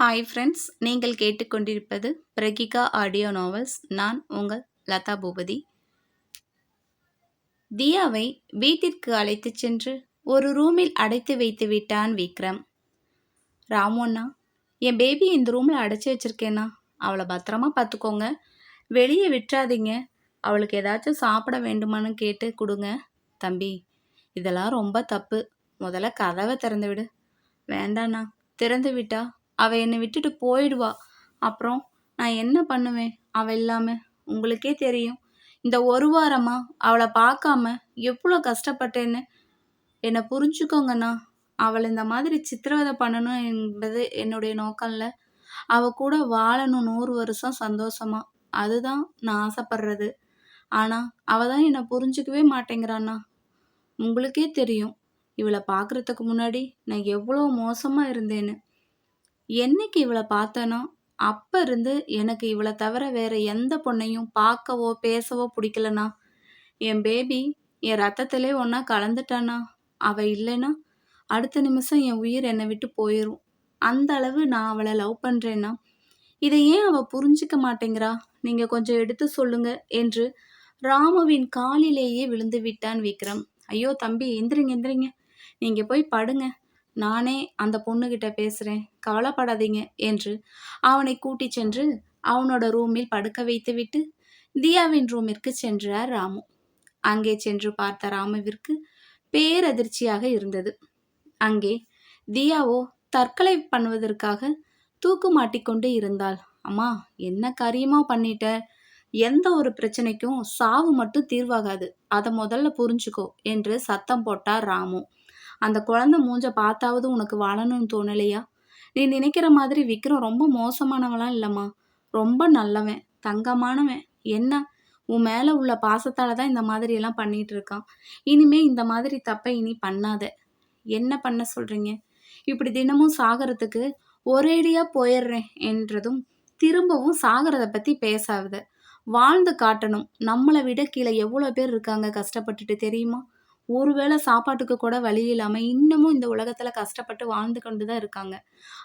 Hi friends நீங்கள் கேட்டுக்கொண்டிருப்பது பிரகிகா audio novels நான் உங்கள் லதா பூபதி. தியாவை வீட்டிற்கு அழைத்துச் சென்று ஒரு ரூமில் அடைத்து வைத்து விட்டான் விக்ரம். ராமோண்ணா என் பேபி இந்த ரூமில் அடைச்சி வச்சிருக்கேண்ணா. அவளை பத்திரமா பார்த்துக்கோங்க. வெளியே விட்டுறாதீங்க. அவளுக்கு ஏதாச்சும் சாப்பிட வேண்டுமான்னு கேட்டு கொடுங்க. தம்பி இதெல்லாம் ரொம்ப தப்பு. முதல்ல கதவை திறந்து விடு. வேண்டாண்ணா திறந்து விட்டா அவள் என்னை விட்டுட்டு போயிடுவா. அப்புறம் நான் என்ன பண்ணுவேன்? அவள் இல்லாமல் உங்களுக்கே தெரியும். இந்த ஒரு வாரமாக அவளை பார்க்காம எவ்வளோ கஷ்டப்பட்டேன்னு என்னை புரிஞ்சுக்கோங்கண்ணா. அவளை இந்த மாதிரி சித்திரவதை பண்ணணும் என்பது என்னுடைய நோக்கம் இல்லை அவள் கூட வாழணும் நூறு வருஷம் சந்தோஷமா. அதுதான் நான் ஆசைப்படுறது. ஆனால் அவள் தான் என்னை புரிஞ்சுக்கவே மாட்டேங்கிறாண்ணா. உங்களுக்கே தெரியும். இவளை பார்க்குறதுக்கு முன்னாடி நான் எவ்வளோ மோசமாக இருந்தேன்னு. என்னைக்கு இவளை பார்த்தேனோ அப்போ இருந்து எனக்கு இவளை தவிர வேற எந்த பொண்ணையும் பார்க்கவோ பேசவோ பிடிக்கலண்ணா. என் பேபி என் ரத்தத்திலே ஒன்றா கலந்துட்டானா அவள் இல்லைன்னா அடுத்த நிமிஷம் என் உயிர் என்னை விட்டு போயிடும் அந்த அளவு நான் அவளை லவ் பண்ணுறேன்னா இதை ஏன் அவள் புரிஞ்சிக்க மாட்டேங்கிறா? நீங்கள் கொஞ்சம் எடுத்து சொல்லுங்க என்று ராமுவின் காலிலேயே விழுந்து விட்டான் விக்ரம். ஐயோ தம்பி எந்திரிங்க எந்திரிங்க. நீங்கள் போய் படுங்க. நானே அந்த பொண்ணுகிட்ட பேசுகிறேன் கவலைப்படாதீங்க என்று அவனை கூட்டிச் சென்று அவனோட ரூமில் படுக்க வைத்துவிட்டு தியாவின் ரூமிற்கு சென்றார் ராமு. அங்கே சென்று பார்த்த ராமுவிற்கு பேரதிர்ச்சியாக இருந்தது. அங்கே தியாவோ தற்கொலை பண்ணுவதற்காக தூக்கு மாட்டிக்கொண்டு இருந்தாள். அம்மா என்ன காரியமா பண்ணிட்ட? எந்த ஒரு பிரச்சனைக்கும் சாவு மட்டும் தீர்வாகாது. அதை முதல்ல புரிஞ்சுக்கோ என்று சத்தம் போட்டார் ராமு. அந்த குழந்தை மூஞ்ச பார்த்தாவது உனக்கு வாழணும்னு தோணலையா? நீ நினைக்கிற மாதிரி விக்ரம் ரொம்ப மோசமானவளாம் இல்லைம்மா. ரொம்ப நல்லவன் தங்கமானவன். என்ன? உன் மேலே உள்ள பாசத்தால் தான் இந்த மாதிரி எல்லாம் பண்ணிட்டு இருக்கான் இனிமே இந்த மாதிரி தப்பை இனி பண்ணாத. என்ன பண்ண சொல்றீங்க? இப்படி தினமும் சாகிறதுக்கு ஒரேடியா போயிடுறேன் என்றதும் திரும்பவும் சாகிறத பத்தி பேசாத வாழ்ந்து காட்டணும். நம்மளை விட கீழே எவ்வளோ பேர் இருக்காங்க கஷ்டப்பட்டுட்டு தெரியுமா? ஒருவேளை சாப்பாட்டுக்கு கூட வழி இல்லாமல் இன்னமும் இந்த உலகத்தில் கஷ்டப்பட்டு வாழ்ந்து கொண்டு தான் இருக்காங்க.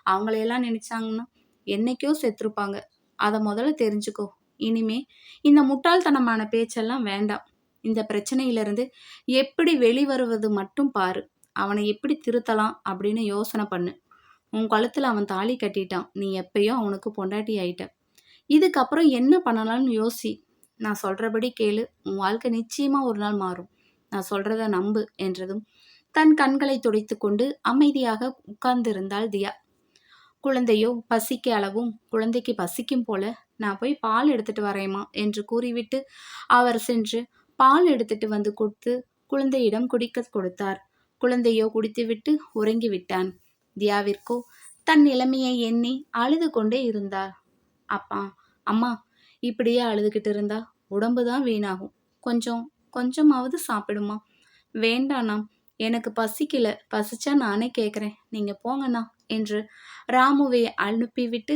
அவங்களையெல்லாம் நினச்சாங்கன்னா என்னைக்கோ செத்துருப்பாங்க. அதை முதல்ல தெரிஞ்சுக்கோ. இனிமே இந்த முட்டாள்தனமான பேச்செல்லாம் வேண்டாம். இந்த பிரச்சனையிலிருந்து எப்படி வெளிவருவது மட்டும் பாரு. அவனை எப்படி திருத்தலாம் அப்படின்னு யோசனை பண்ணு. உன் கழுத்தில் அவன் தாலி கட்டிட்டான். நீ எப்பயோ அவனுக்கு பொண்டாட்டி ஆயிட்ட. இதுக்கப்புறம் என்ன பண்ணலாம்னு யோசி. நான் சொல்கிறபடி கேளு. உன் வாழ்க்கை நிச்சயமாக ஒரு நாள் மாறும். நான் சொல்றத நம்பு என்றதும் தன் கண்களை துடைத்து கொண்டு அமைதியாக உட்கார்ந்திருந்தாள் தியா. குழந்தையோ பசிக்கு அளவும் குழந்தைக்கு பசிக்கும் போல நான் போய் பால் எடுத்துட்டு வரேம்மா என்று கூறிவிட்டு அவர் சென்று பால் எடுத்துட்டு வந்து கொடுத்து குழந்தையிடம் குடிக்க கொடுத்தார். குழந்தையோ குடித்துவிட்டு உறங்கிவிட்டான். தியாவிற்கோ தன் நிலைமையை எண்ணி அழுது கொண்டே இருந்தார். அப்பா அம்மா இப்படியே அழுதுகிட்டு இருந்தா உடம்பு தான் வீணாகும். கொஞ்சம் கொஞ்சமாவது சாப்பிடுமா? வேண்டாண்ணா எனக்கு பசிக்கல. பசிச்சா நானே கேட்குறேன் நீங்கள் போங்கண்ணா என்று ராமுவை அனுப்பிவிட்டு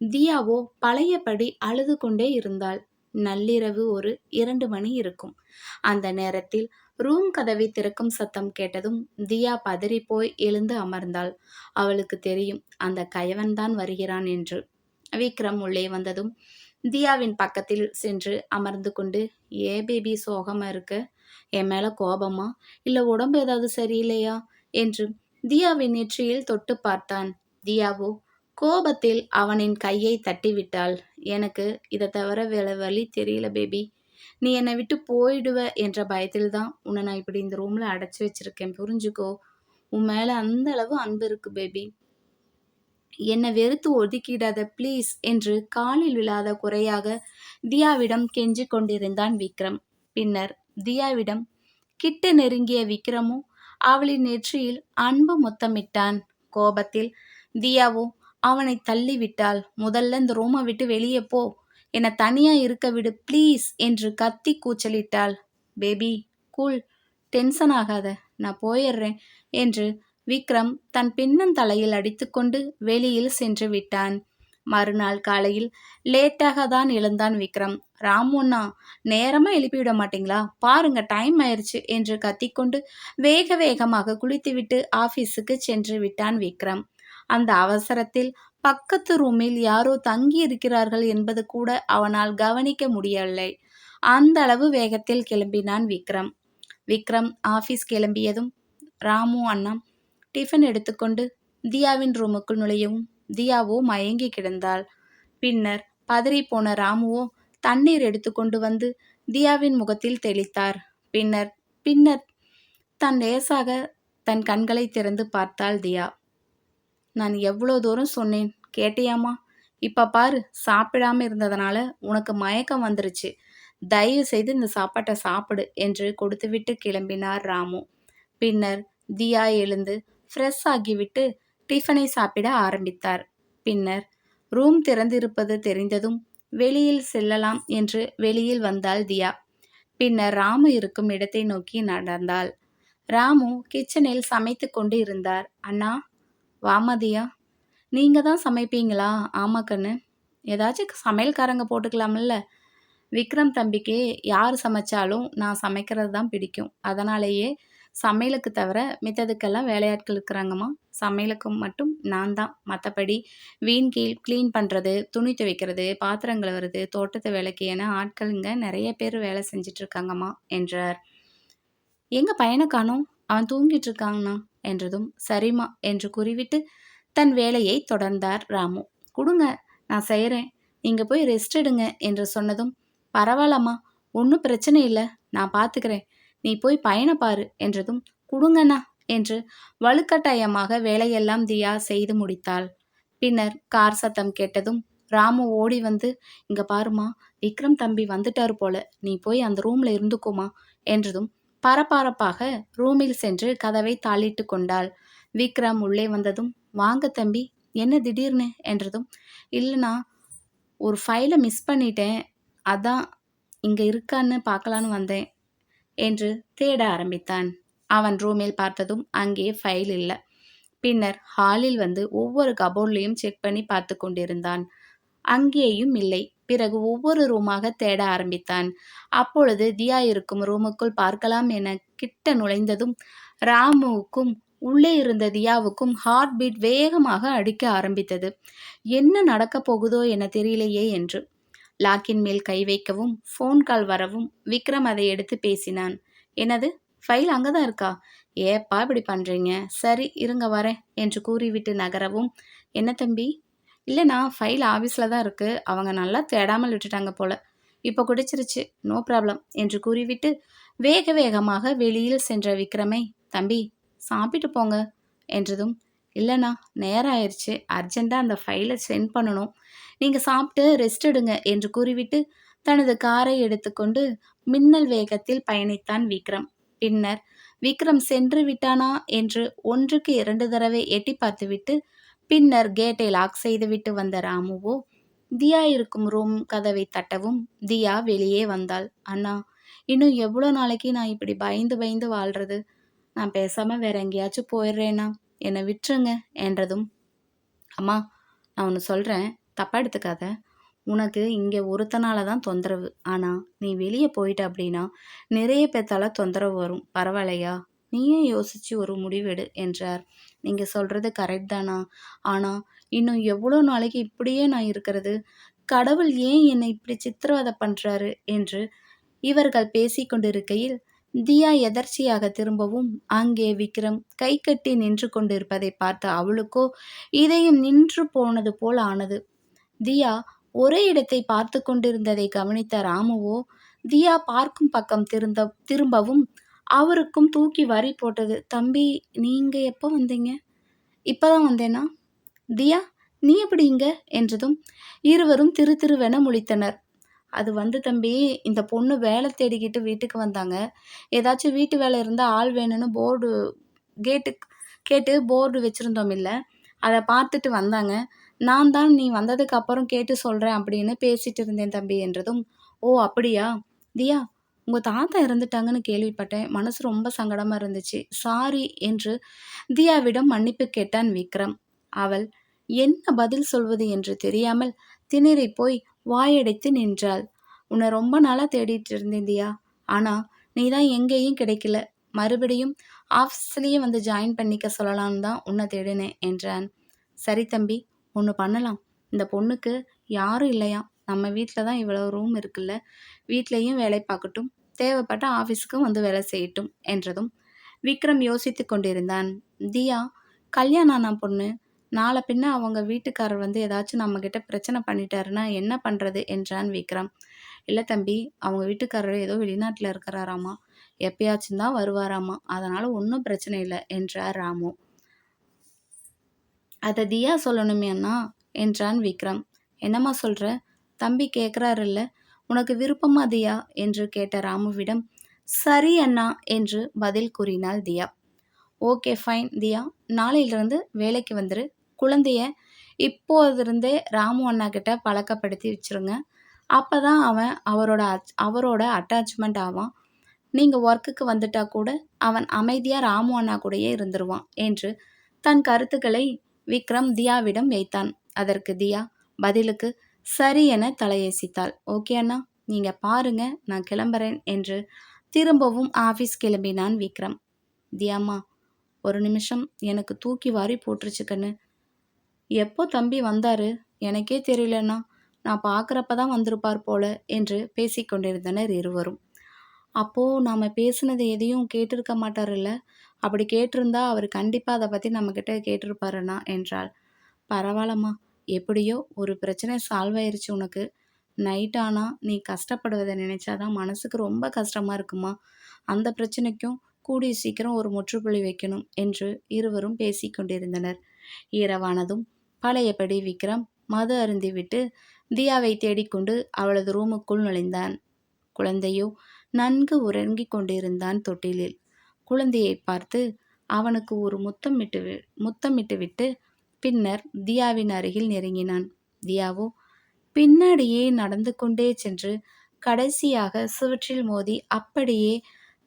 தியாவோ பழையபடி அழுது கொண்டே இருந்தாள். நள்ளிரவு ஒரு இரண்டு மணி இருக்கும். அந்த நேரத்தில் ரூம் கதவை திறக்கும் சத்தம் கேட்டதும் தியா பதறி போய் எழுந்து அமர்ந்தாள். அவளுக்கு தெரியும் அந்த கயவன்தான் வருகிறான் என்று. விக்ரம் உள்ளே வந்ததும் தியாவின் பக்கத்தில் சென்று அமர்ந்து கொண்டு ஏ பேபி சோகமாக இருக்க? என் மேலே கோபமா? இல்லை உடம்பு ஏதாவது சரியில்லையா? என்று தியாவின் நெற்றியில் தொட்டு பார்த்தான். தியாவோ கோபத்தில் அவனின் கையை தட்டிவிட்டாள். எனக்கு இதை தவிர வேலை வழி தெரியல பேபி. நீ என்னை விட்டு போயிடுவ என்ற பயத்தில் தான் உன்னை நான் இப்படி இந்த ரூமில் அடைச்சி வச்சிருக்கேன். புரிஞ்சுக்கோ. உன் மேலே அந்த அளவு அன்பு இருக்கு பேபி. என்னை வெறுத்து ஒதுக்கிடாத ப்ளீஸ் என்று காலில் விழாத குறையாக தியாவிடம் கெஞ்சி கொண்டிருந்தான் விக்ரம். பின்னர் தியாவிடம் கிட்ட நெருங்கிய விக்ரமும் அவளின் நெற்றியில் அன்பு முத்தமிட்டான். கோபத்தில் தியாவோ அவனை தள்ளிவிட்டால் முதல்ல இந்த ரூமை விட்டு வெளியே போ. என்னை தனியா இருக்க விடு ப்ளீஸ் என்று கத்தி கூச்சலிட்டாள். பேபி கூல் டென்ஷன் ஆகாத. நான் போயிடுறேன் என்று விக்ரம் தன் பின்னந்தலையில் அடித்துக்கொண்டு வெளியில் சென்று விட்டான். மறுநாள் காலையில் லேட்டாக தான் எழுந்தான் விக்ரம். ராமுண்ணா நேரமாக எழுப்பிவிட மாட்டீங்களா? பாருங்க டைம் ஆயிடுச்சு என்று கத்திக்கொண்டு வேக வேகமாக குளித்துவிட்டு ஆஃபீஸுக்கு சென்று விட்டான் விக்ரம். அந்த அவசரத்தில் பக்கத்து ரூமில் யாரோ தங்கி இருக்கிறார்கள் என்பது கூட அவனால் கவனிக்க முடியவில்லை. அந்த அளவு வேகத்தில் கிளம்பினான் விக்ரம். விக்ரம் ஆஃபீஸ் கிளம்பியதும் ராமு அண்ணா டிஃபன் எடுத்துக்கொண்டு தியாவின் ரூமுக்குள் நுழையவும். தியாவோ மயங்கி கிடந்தாள். பின்னர் பதறி போன ராமுவோ தண்ணீர் எடுத்துக்கொண்டு வந்து தியாவின் முகத்தில் தெளித்தார். பின்னர் பின்னர் தன் லேசாக தன் கண்களை திறந்து பார்த்தாள் தியா. நான் எவ்வளோ தூரம் சொன்னேன் கேட்டியாமா இப்போ பாரு சாப்பிடாம இருந்ததுனால உனக்கு மயக்கம் வந்துருச்சு. தயவு செய்து இந்த சாப்பாட்டை சாப்பிடு என்று கொடுத்துவிட்டு கிளம்பினார் ராமு. பின்னர் தியா எழுந்து ஃப்ரெஷ் ஆகிவிட்டு டிஃபனை சாப்பிட ஆரம்பித்தார். பின்னர் ரூம் திறந்திருப்பது தெரிந்ததும் வெளியில் செல்லலாம் என்று வெளியில் வந்தாள் தியா. பின்னர் ராமு இருக்கும் இடத்தை நோக்கி நடந்தாள். ராமு கிச்சனில் சமைத்து கொண்டு இருந்தார். அண்ணா வாமா தியா. நீங்கள் தான் சமைப்பீங்களா? ஆமா கண்ணு. ஏதாச்சும் சமையல்காரங்க போட்டுக்கலாம்ல. விக்ரம் தம்பிக்கு யார் சமைச்சாலும் நான் சமைக்கிறது தான் பிடிக்கும். அதனாலேயே சமையலுக்கு தவிர மித்ததுக்கெல்லாம் வேலையாட்கள் இருக்கிறாங்கம்மா. சமையலுக்கு மட்டும் நான் தான். மற்றபடி வீண் கீழ் க்ளீன் பண்ணுறது துணி துவைக்கிறது பாத்திரம் கழுவுறது தோட்டத்து வேலைக்கு என ஆட்களுங்க நிறைய பேர் வேலை செஞ்சிட்ருக்காங்கம்மா என்றார். எங்கள் பையனை காணோம். அவன் தூங்கிட்டு இருக்காங்கண்ணா என்றதும் சரிம்மா என்று கூறிவிட்டு தன் வேலையை தொடர்ந்தார் ராமு. கொடுங்க நான் செய்கிறேன் நீங்கள் போய் ரெஸ்ட் எடுங்க என்று சொன்னதும் பரவாயில்லம்மா. ஒன்றும் பிரச்சனை இல்லை. நான் பார்த்துக்கிறேன் நீ போய் பயணப்பாரு என்றதும் குடுங்கண்ணா என்று வலுக்கட்டாயமாக வேலையெல்லாம் தியா செய்து முடித்தாள். பின்னர் கார் சத்தம் கேட்டதும் ராமு ஓடி வந்து இங்க பாருமா விக்ரம் தம்பி வந்துட்டாரு போல நீ போய் அந்த ரூம்ல இருந்துக்குமா என்றதும் பரபரப்பாக ரூமில் சென்று கதவை தாளிட்டு கொண்டாள். விக்ரம் உள்ளே வந்ததும் வாங்க தம்பி என்ன திடீர்னு? என்றதும் இல்லைண்ணா ஒரு ஃபைலை மிஸ் பண்ணிட்டேன் அதான் இங்கே இருக்கான்னு பார்க்கலான்னு வந்தேன் என்று தேட ஆரம்பித்தான். அவன் ரூமில் பார்த்ததும் அங்கே ஃபைல் இல்லை. பின்னர் ஹாலில் வந்து ஒவ்வொரு கபோர்ட்லையும் செக் பண்ணி பார்த்து கொண்டிருந்தான். அங்கேயும் இல்லை. பிறகு ஒவ்வொரு ரூமாக தேட ஆரம்பித்தான். அப்பொழுது தியா இருக்கும் ரூமுக்குள் பார்க்கலாம் என கிட்ட நுழைந்ததும் ராமுவுக்கும் உள்ளே இருந்த தியாவுக்கும் ஹார்ட் பீட் வேகமாக அடிக்க ஆரம்பித்தது. என்ன நடக்கப் போகுதோ என தெரியலையே என்று. லாக்கின் மேல் கை வைக்கவும் ஃபோன் கால் வரவும் விக்ரம் அதை எடுத்து பேசினான். என்னது? ஃபைல் அங்கே தான் இருக்கா? ஏப்பா இப்படி பண்ணுறீங்க சரி இருங்க வரேன் என்று கூறிவிட்டு நகரவும். என்ன தம்பி? இல்லைண்ணா ஃபைல் ஆஃபீஸில் தான் இருக்குது அவங்க நல்லா தேடாமல் விட்டுட்டாங்க போல. இப்போ குடிச்சிருச்சு. நோ ப்ராப்ளம் என்று கூறிவிட்டு வேக வேகமாக வெளியில் சென்ற விக்ரமை தம்பி சாப்பிட்டு போங்க என்றதும். இல்லைண்ணா நேரம் ஆயிடுச்சு அர்ஜெண்ட்டாக அந்த ஃபைலை சென்ட் பண்ணணும். நீங்கள் சாப்பிட்டு ரெஸ்ட் எடுங்க என்று கூறிவிட்டு தனது காரை எடுத்துக்கொண்டு மின்னல் வேகத்தில் பயணித்தான் விக்ரம். பின்னர் விக்ரம் சென்று விட்டானா என்று ஒன்றுக்கு இரண்டு தடவை எட்டி பார்த்துவிட்டு பின்னர் கேட்டை லாக் செய்துவிட்டு வந்த ராமுவோ தியா இருக்கும் ரூம் கதவை தட்டவும் தியா வெளியே வந்தாள். அண்ணா இன்னும் எவ்வளோ நாளைக்கு நான் இப்படி பயந்து பயந்து வாழ்றது? நான் பேசாமல் வேற எங்கேயாச்சும் போயிடுறேனா? என்னை விட்டுருங்க என்றதும் அம்மா நான் ஒன்று சொல்கிறேன் தப்பாக எடுத்துக்காத. உனக்கு இங்கே ஒருத்தனால தான் தொந்தரவு. ஆனால் நீ வெளியே போயிட்ட அப்படின்னா நிறைய பேத்தால தொந்தரவு வரும். பரவாயில்லையா? நீயே யோசித்து ஒரு முடிவெடு என்றார். நீங்கள் சொல்கிறது கரெக்ட் தானா? ஆனால் இன்னும் எவ்வளோ நாளைக்கு இப்படியே நான் இருக்கிறது? கடவுள் ஏன் என்னை இப்படி சித்திரவதை பண்ணுறாரு என்று இவர்கள் பேசிக்கொண்டிருக்கையில் தியா எதர்ச்சியாக திரும்பவும் அங்கே விக்ரம் கை கட்டி நின்று கொண்டிருப்பதை பார்த்த அவளுக்கோ இதயம் நின்று போனது போல் ஆனது. தியா ஒரே இடத்தை பார்த்து கொண்டிருந்ததை கவனித்த ராமுவோ தியா பார்க்கும் பக்கம் திருந்த திரும்பவும் அவருக்கும் தூக்கி வரி போட்டது தம்பி நீங்க எப்போ வந்தீங்க? இப்பதான் வந்தேனா? தியா நீ எப்படி இங்க? என்றதும் இருவரும் திரு திருவென முழித்தனர். அது வந்து தம்பி இந்த பொண்ணு வேலை தேடிக்கிட்டு வீட்டுக்கு வந்தாங்க. ஏதாச்சும் வீட்டு வேலை இருந்தால் ஆள் வேணும்னு போர்டு கேட்டு கேட்டு போர்டு வச்சுருந்தோம் இல்லை. அதை பார்த்துட்டு வந்தாங்க. நான் தான் நீ வந்ததுக்கு அப்புறம் கேட்டு சொல்கிறேன் அப்படின்னு பேசிட்டு இருந்தேன் தம்பி என்றதும் ஓ அப்படியா? தியா உங்கள் தாத்தா இறந்துட்டாங்கன்னு கேள்விப்பட்டேன். மனசு ரொம்ப சங்கடமாக இருந்துச்சு. சாரி என்று தியாவிடம் மன்னிப்பு கேட்டான் விக்ரம். அவள் என்ன பதில் சொல்வது என்று தெரியாமல் திணறி போய் வாயடைத்து நின்றாள். உன்னை ரொம்ப நாளாக தேடிட்டு இருந்தேந்தியா ஆனால் நீ தான் எங்கேயும் கிடைக்கல. மறுபடியும் ஆஃபீஸ்லேயே வந்து ஜாயின் பண்ணிக்க சொல்லலான்னு தான் உன்னை தேடினேன் என்றான். சரி தம்பி ஒன்று பண்ணலாம். இந்த பொண்ணுக்கு யாரும் இல்லையா நம்ம வீட்டில் தான் இவ்வளோ ரூம் இருக்குல்ல. வீட்லேயும் வேலை பார்க்கட்டும். தேவைப்பட்ட ஆஃபீஸுக்கும் வந்து வேலை செய்யட்டும் என்றதும் விக்ரம் யோசித்து கொண்டிருந்தான். தியா கல்யாணம் ஆனா பொண்ணு நாளை பின்ன அவங்க வீட்டுக்காரர் வந்து ஏதாச்சும் நம்மக்கிட்ட பிரச்சனை பண்ணிட்டாருன்னா என்ன பண்ணுறது என்றான் விக்ரம். இல்லை தம்பி அவங்க வீட்டுக்காரர் ஏதோ வெளிநாட்டில் இருக்கிறாராமா. எப்பயாச்சும் தான் வருவாராமா. அதனால் ஒன்றும் பிரச்சனை இல்லை என்றார் ராமு. அதை தியா சொல்லணுமே அண்ணா என்றான் விக்ரம். என்னம்மா சொல்கிற தம்பி கேட்குறாருல்ல உனக்கு விருப்பமா தியா? என்று கேட்ட ராமுவிடம் சரி அண்ணா என்று பதில் கூறினாள் தியா. ஓகே ஃபைன் தியா. நாளையிலிருந்து வேலைக்கு வந்துரு. குழந்தைய இப்போதிருந்தே ராமு அண்ணா கிட்ட பழக்கப்படுத்தி வச்சுருங்க. அப்போ தான் அவன் அவரோட அவரோட அட்டாச்மெண்ட் ஆவான். நீங்கள் ஒர்க்குக்கு வந்துட்டா கூட அவன் அமைதியாக ராமு அண்ணா கூடயே இருந்துருவான் என்று தன் கருத்துக்களை விக்ரம் தியாவிடம் வைத்தான் அதற்கு தியா பதிலுக்கு சரி என தலையசித்தாள். ஓகே அண்ணா நீங்கள் பாருங்க நான் கிளம்புறேன் என்று திரும்பவும் ஆஃபீஸ் கிளம்பினான் விக்ரம். தியாமா ஒரு நிமிஷம் எனக்கு தூக்கி வாரி போட்டுருச்சு கண்ணு. எப்போ தம்பி வந்தாரு? எனக்கே தெரியலண்ணா நான் பார்க்குறப்ப தான் வந்திருப்பார் போல என்று பேசிக்கொண்டிருந்தனர் இருவரும். அப்போது நாம் பேசுனது எதையும் கேட்டிருக்க மாட்டார்ல அப்படி கேட்டிருந்தா அவர் கண்டிப்பாக அதை பற்றி நம்மக்கிட்ட கேட்டிருப்பாருண்ணா என்றாள். பரவாயில்லம்மா எப்படியோ ஒரு பிரச்சனை சால்வ் ஆயிருச்சு உனக்கு. நைட் ஆனால் நீ கஷ்டப்படுவதை நினச்சாதான் மனசுக்கு ரொம்ப கஷ்டமாக இருக்குமா? அந்த பிரச்சனைக்கும் கூடிய சீக்கிரம் ஒரு முற்றுப்புள்ளி வைக்கணும் என்று இருவரும் பேசிக்கொண்டிருந்தனர் இரவானதும் பழையபடி விக்ரம் மது அருந்திவிட்டு தியாவை தேடிக்கொண்டு அவளது ரூமுக்குள் நுழைந்தான். குழந்தையோ நன்கு உறங்கிக் கொண்டிருந்தான் தொட்டிலில். குழந்தையை பார்த்து அவனுக்கு ஒரு முத்தமிட்டு முத்தமிட்டுவிட்டு பின்னர் தியாவின் அருகில் நெருங்கினான். தியாவோ பின்னாடியே நடந்து கொண்டே சென்று கடைசியாக சுவற்றில் மோதி அப்படியே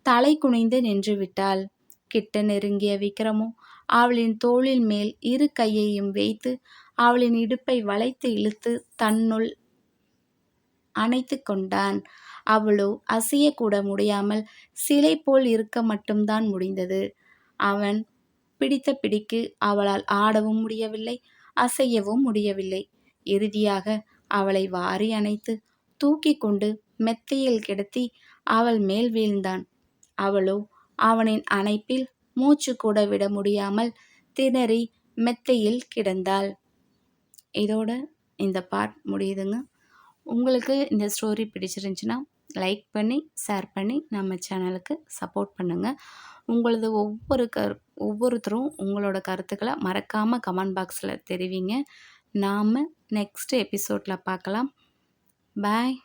தலை குனிந்து நின்று விட்டாள் கிட்ட நெருங்கிய விக்ரமோ அவளின் தோளின் மேல் இரு கையையும் வைத்து அவளின் இடுப்பை வளைத்து இழுத்து தன்னுள் அணைத்து கொண்டான். அவளோ அசையக்கூட முடியாமல் சிலை போல் இருக்க மட்டும்தான் முடிந்தது. அவன் பிடித்த பிடிக்கு அவளால் ஆடவும் முடியவில்லை அசையவும் முடியவில்லை. இறுதியாக அவளை வாரி அணைத்து தூக்கி கொண்டு மெத்தையில் கிடத்தி அவள் மேல் வீழ்ந்தான். அவளோ அவனின் அணைப்பில் மூச்சு கூட விட முடியாமல் திணறி மெத்தையில் கிடந்தாள். இதோட இந்த பார்ட் முடியுதுங்க. உங்களுக்கு இந்த ஸ்டோரி பிடிச்சிருந்துச்சின்னா லைக் பண்ணி ஷேர் பண்ணி நம்ம சேனலுக்கு சப்போர்ட் பண்ணுங்கள் உங்களது ஒவ்வொரு கரு ஒவ்வொருத்தரும் உங்களோட கருத்துக்களை மறக்காமல் கமெண்ட் பாக்ஸில் தெரிவிங்க. நாம் நெக்ஸ்ட் எபிசோடில் பார்க்கலாம். பாய்